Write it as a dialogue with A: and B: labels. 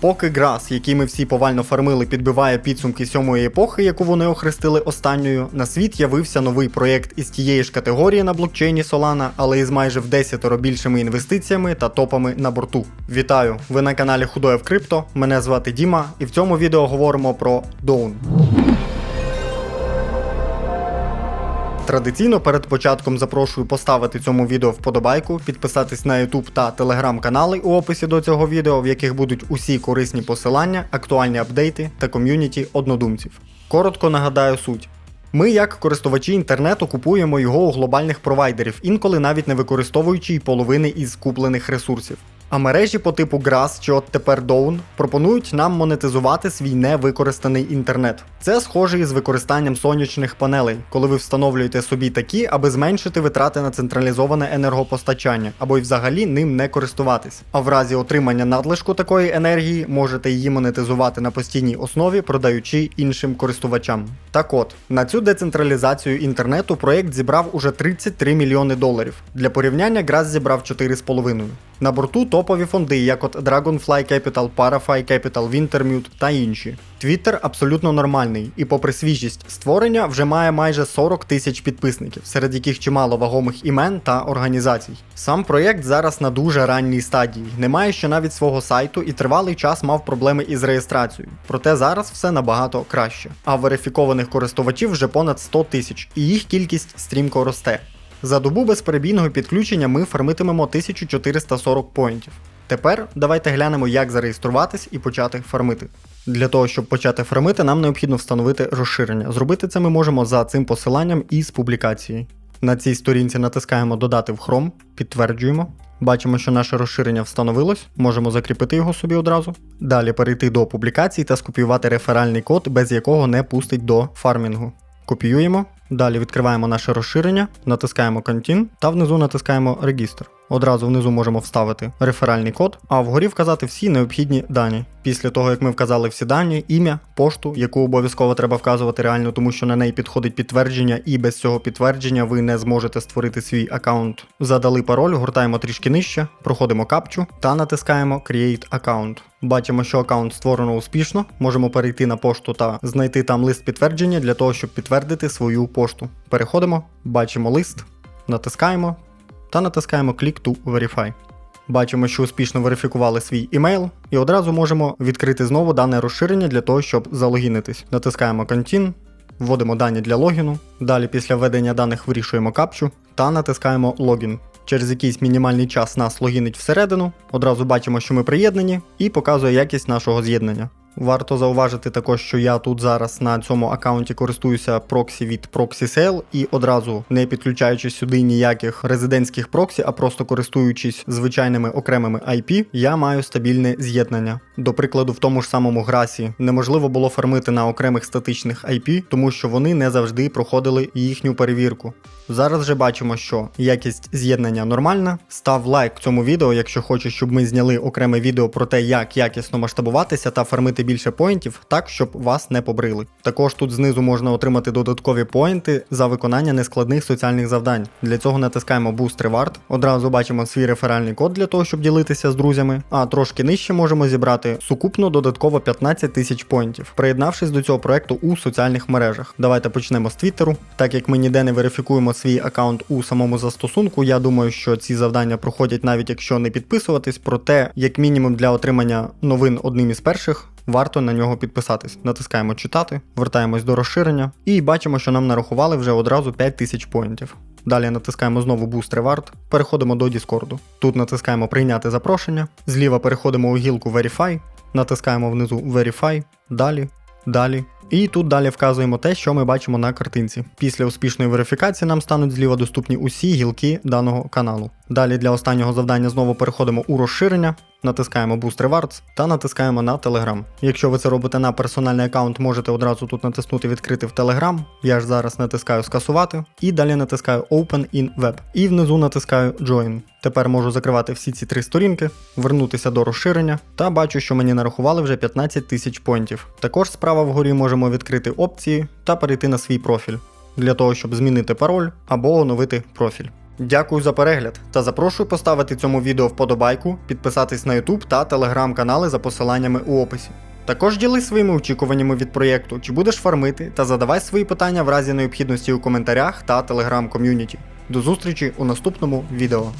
A: Поки Грас, який ми всі повально фармили, підбиває підсумки сьомої епохи, яку вони охрестили останньою, на світ явився новий проєкт із тієї ж категорії на блокчейні Solana, але із майже в десятеро більшими інвестиціями та топами на борту. Вітаю! Ви на каналі Худоєв Крипто. Мене звати Діма, і в цьому відео говоримо про Dawn. Традиційно перед початком запрошую поставити цьому відео вподобайку, підписатись на YouTube та Telegram канали у описі до цього відео, в яких будуть усі корисні посилання, актуальні апдейти та ком'юніті однодумців. Коротко нагадаю суть. Ми, як користувачі інтернету, купуємо його у глобальних провайдерів, інколи навіть не використовуючи й половини із куплених ресурсів. А мережі по типу Grass чи от тепер Dawn пропонують нам монетизувати свій невикористаний інтернет. Це схоже із використанням сонячних панелей, коли ви встановлюєте собі такі, аби зменшити витрати на централізоване енергопостачання, або й взагалі ним не користуватись. А в разі отримання надлишку такої енергії можете її монетизувати на постійній основі, продаючи іншим користувачам. Так от, на цю децентралізацію інтернету проєкт зібрав уже 33 мільйони доларів. Для порівняння Grass зібрав 4,5. На борту топові фонди, як от Dragonfly Capital, Parafy Capital, Wintermute та інші. Твіттер абсолютно нормальний, і попри свіжість створення вже має майже 40 тисяч підписників, серед яких чимало вагомих імен та організацій. Сам проєкт зараз на дуже ранній стадії, не має ще навіть свого сайту і тривалий час мав проблеми із реєстрацією. Проте зараз все набагато краще. А верифікованих користувачів вже понад 100 тисяч, і їх кількість стрімко росте. За добу безперебійного підключення ми фармитимемо 1440 поінтів. Тепер давайте глянемо, як зареєструватись і почати фармити. Для того, щоб почати фармити, нам необхідно встановити розширення. Зробити це ми можемо за цим посиланням із публікації. На цій сторінці натискаємо Додати в Chrome, підтверджуємо. Бачимо, що наше розширення встановилось, можемо закріпити його собі одразу. Далі перейти до публікацій та скопіювати реферальний код, без якого не пустить до фармінгу. Копіюємо, далі відкриваємо наше розширення, натискаємо Contin та внизу натискаємо Регістр. Одразу внизу можемо вставити реферальний код, а вгорі вказати всі необхідні дані. Після того, як ми вказали всі дані, ім'я, пошту, яку обов'язково треба вказувати реально, тому що на неї підходить підтвердження, і без цього підтвердження ви не зможете створити свій аккаунт. Задали пароль, гуртаємо трішки нижче, проходимо капчу та натискаємо Create Account. Бачимо, що аккаунт створено успішно. Можемо перейти на пошту та знайти там лист підтвердження для того, щоб підтвердити свою пошту. Переходимо, бачимо лист, натискаємо та натискаємо Click to Verify. Бачимо, що успішно верифікували свій імейл, і одразу можемо відкрити знову дане розширення для того, щоб залогінитись. Натискаємо Continue, вводимо дані для логіну. Далі після введення даних вирішуємо капчу та натискаємо Логін. Через якийсь мінімальний час нас логінить всередину, одразу бачимо, що ми приєднані, і показує якість нашого з'єднання. Варто зауважити також, що я тут зараз на цьому аккаунті користуюся проксі від ProxySale і одразу не підключаючи сюди ніяких резидентських проксі, а просто користуючись звичайними окремими IP, я маю стабільне з'єднання. До прикладу, в тому ж самому грасі неможливо було фармити на окремих статичних IP, тому що вони не завжди проходили їхню перевірку. Зараз же бачимо, що якість з'єднання нормальна. Став лайк цьому відео, якщо хочеш, щоб ми зняли окреме відео про те, як якісно масштабуватися та фармити більше поінтів, так щоб вас не побрили. Також тут знизу можна отримати додаткові поінти за виконання нескладних соціальних завдань. Для цього натискаємо Boost Reward, одразу бачимо свій реферальний код для того, щоб ділитися з друзями, а трошки нижче можемо зібрати сукупно додатково 15 тисяч поінтів, приєднавшись до цього проекту у соціальних мережах. Давайте почнемо з Твіттеру. Так як ми ніде не верифікуємо свій аккаунт у самому застосунку, я думаю, що ці завдання проходять навіть якщо не підписуватись, проте, як мінімум, для отримання новин одним із перших. Варто на нього підписатись. Натискаємо читати, вертаємось до розширення і бачимо, що нам нарахували вже одразу 5000 поінтів. Далі натискаємо знову Boost Reward, переходимо до Discord. Тут натискаємо Прийняти запрошення. Зліва переходимо у гілку Verify, натискаємо внизу Verify, далі, далі. І тут далі вказуємо те, що ми бачимо на картинці. Після успішної верифікації нам стануть зліва доступні усі гілки даного каналу. Далі для останнього завдання знову переходимо у розширення, натискаємо Boost Rewards та натискаємо на Telegram. Якщо ви це робите на персональний аккаунт, можете одразу тут натиснути відкрити в Telegram. Я ж зараз натискаю скасувати і далі натискаю Open in Web. І внизу натискаю Join. Тепер можу закривати всі ці три сторінки, вернутися до розширення та бачу, що мені нарахували вже 15 тисяч поінтів. Також справа вгорі можемо відкрити опції та перейти на свій профіль для того, щоб змінити пароль або оновити профіль. Дякую за перегляд та запрошую поставити цьому відео вподобайку, підписатись на YouTube та телеграм-канали за посиланнями у описі. Також ділись своїми очікуваннями від проєкту, чи будеш фармити, та задавай свої питання в разі необхідності у коментарях та телеграм-ком'юніті. До зустрічі у наступному відео.